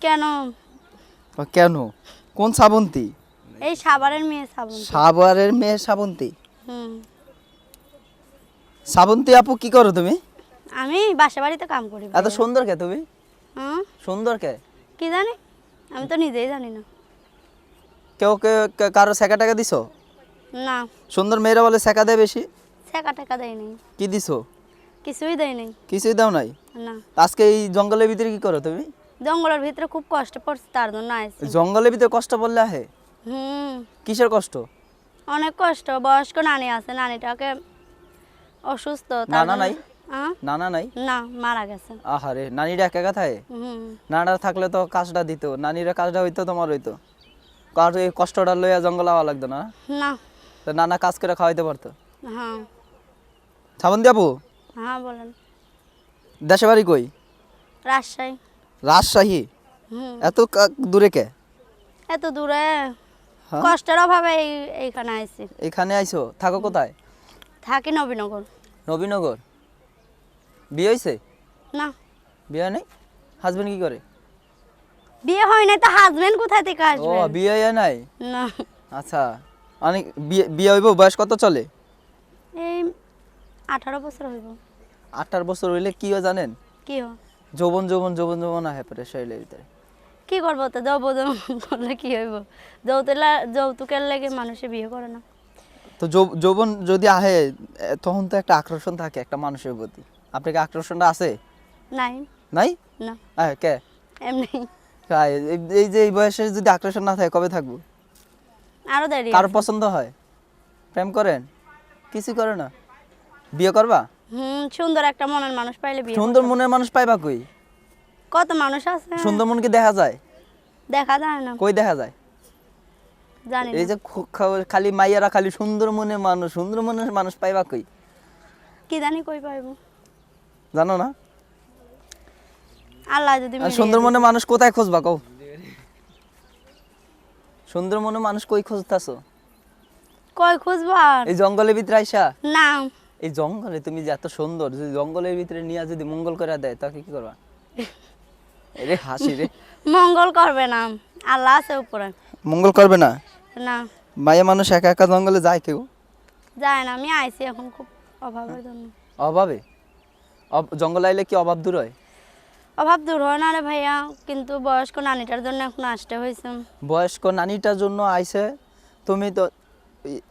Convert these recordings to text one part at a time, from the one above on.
কেন? কেন? কোন শ্রাবন্তী এই সাবারের মেয়ে সাবন সাভারের মেয়ে শ্রাবন্তী হুম। শ্রাবন্তী আপু কি করো তুমি? আমি বাসা বাড়িতে কাম করি এত সুন্দর কে তুমি? হুম? সুন্দর কে? কি জানি? আমি তো নিজেই জানি না। কেউ কে- কে- কারও সেকা টাকা দিছো? না। সুন্দর মেয়েরা বলে সেকা দেয় বেশি? ছেঁকা টেকা দেয় নাই। কি দিছো? কিছুই দেয় নাই। কিছুই দাও নাই? না। আজকে এই জঙ্গলের ভিতরে কি করো তুমি? জঙ্গলের ভিতরে খুব কষ্ট পড়ছে তার জন্য আইছি। জঙ্গলের ভিতরে কষ্ট বললে আহে? হুম। কিসের কষ্ট? অনেক কষ্ট বয়স্ক নানি আছে নানিটাকে অসুস্থ নানা নাই? নানা নাই? না মারা গেছে। আহারে নানিরা একা হুম। নানা থাকলে তো কাজটা দিত নানিরা কাজটা হইতো তোমার হইতো। কার এই কষ্টটা লইয়া জঙ্গল আওয়া লাগতো না? না। তো নানা কাজ করে খাওয়াইতে পারতো? হ্যাঁ। শ্রাবন্তী আপু? হ্যাঁ বলেন। দেশে বাড়ি কই? রাজশাহী। রাজশাহী? এত দূরে কে? এত দূরে। হ্যাঁ? কষ্টের অভাবে এইখানে আইছি। এখানে আইছো? থাকো কোথায়? থাকি নবীনগর। নবীনগর? বিয়ে হয়েছে না। বিয়ে হয় নাই? হাজবেন্ড কি করে? বিয়ে হয় নাই তো হাজবেন্ড কোথায় থেকে আসবে? ও বিয়ে হয় নাই? না। আচ্ছা অনেক বিয়ে বিয়ে হইব বয়স কত চলে? এই আঠারো বছর হইব। আটটার বছর হইলে কি হয় জানেন? কি হো যৌবন যৌবন যৌবন যৌবন আহে পরে শরীরের ভিতরে। কি করব তো? যৌব করলে কি হইব? যৌতুলা যৌতুকের লেগে মানুষে বিয়ে করে না। তো যৌবন যদি আহে তখন তো একটা আকর্ষণ থাকে একটা মানুষের প্রতি। আপনার কি আকর্ষণটা আছে? নাই। নাই? না। হ্যাঁ কে? এমনি। এই- এই যে এই বয়সে যদি আকর্ষণ না থাকে কবে থাকব? আরও দেরি কার পছন্দ হয়? প্রেম করেন? কিছু করে না? বিয়ে করবা? হুম সুন্দর একটা মনের মানুষ পাইলে বিয়ে সুন্দর মনের মানুষ পাইবা কই? কত মানুষ আছে? সুন্দর মন কি দেখা যায়? দেখা যায় না। কই দেখা যায়? জানি এই যে খালি মাইয়ারা খালি সুন্দর মনের মানুষ সুন্দর মনের মানুষ পাইবা কই? কি জানি কই পাইব। জানো না? আল্লাহ যদি সুন্দর মানুষ কোথায় খুঁজবা কও? সুন্দর মনের মানুষ কই খুঁজতাছো? কই খুঁজবো এই জঙ্গলের ভিতরে আইসা? না। এই জঙ্গলে তুমি যে এত সুন্দর যদি জঙ্গলের ভিতরে নিয়ে যদি মঙ্গল করে দেয় তাকে কি করবা? রে হাসি রে। মঙ্গল করবে না। আল্লাহ আছে উপরে। মঙ্গল করবে না? না। মায়া মানুষ একা একা জঙ্গলে যায় কেউ? যায় না আমি আইছি এখন খুব অভাবের জন্য। অভাবে? জঙ্গল আইলে কি অভাব দূর হয়? অভাব দূর হয় না রে ভাইয়া কিন্তু বয়স্ক নানিটার জন্য এখন আসতে হয়েছে। বয়স্ক নানিটার জন্য আইছে তুমি তো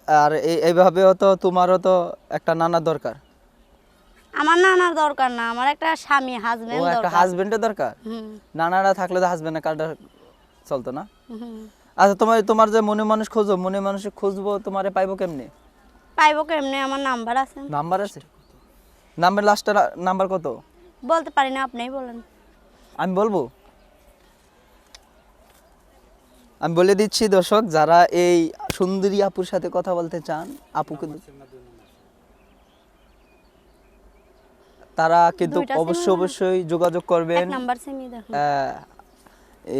আর এই- এইভাবেও তো তোমারও তো একটা নানা দরকার। আমার নানার দরকার না আমার একটা স্বামী হাজবেন্ড একটা হাজবেন্ডের দরকার? নানারা থাকলে তো হাজবেন্ডের কার্ডটা চলতো না? আচ্ছা তোমার তোমার যে মনে মানুষ খোঁজো মনে মানুষে খুঁজবো তোমারে পাইবো কেমনে? পাইবো কেমনে? আমার নাম্বার আছে। নাম্বার আছে? নাম্বার লাস্টের নাম্বার কত? বলতে পারি না আপনিই বলেন। আমি বলব? আমি বলে দিচ্ছি দর্শক যারা এই সুন্দরী আপুর সাথে কথা বলতে চান আপু কিন্তু তারা কিন্তু অবশ্যই অবশ্যই যোগাযোগ করবেন।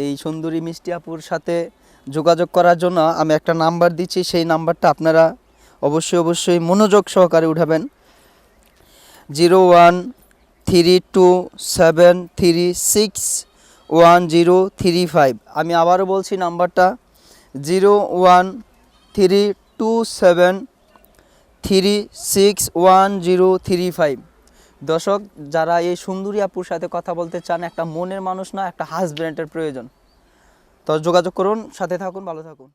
এই সুন্দরী মিষ্টি আপুর সাথে যোগাযোগ করার জন্য আমি একটা নাম্বার দিচ্ছি। সেই নাম্বারটা আপনারা অবশ্যই অবশ্যই মনোযোগ সহকারে উঠাবেন। Zero one three two seven three six one zero three five আমি আবারও বলছি নাম্বারটা। Zero one three two seven three six one zero three five দর্শক, যারা এই সুন্দরী আপুর সাথে কথা বলতে চান, একটা মনের মানুষ না, একটা হাজব্যান্ডের প্রয়োজন। তো যোগাযোগ করুন, সাথে থাকুন, ভালো থাকুন।